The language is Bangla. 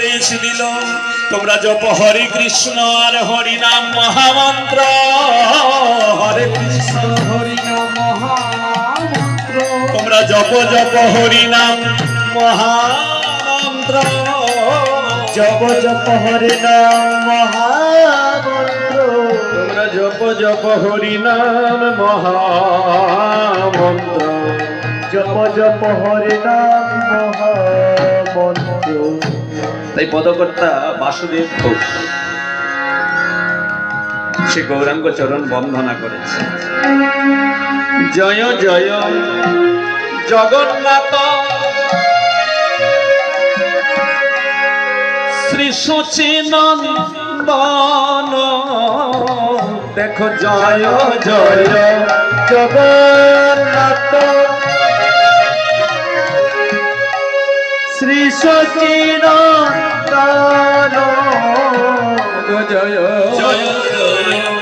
উপদেশ দিল। তোমরা জপ হরে কৃষ্ণ আর হরি নাম মহামন্ত্র। হরে কৃষ্ণ হরি নাম মহামন্ত্র। তোমরা জপ জপ হরি নাম মহামন্ত্র। জপ জপ হরি নাম মহামন্ত্র। তোমরা জপ জপ হরি নাম মহামন্ত্র। জপ জপ হরি নাম মহামন্ত্র। তাই পদকর্তা বাসুদেব ঘোষ সে গৌরাঙ্গ চরণ বন্দনা করেছে। জয় জয়, জগন্নাথ। শ্রী সচিনন্দন দেখো, জয় জয়, জগন্নাথ। শ্রী সচিন জয় জয়।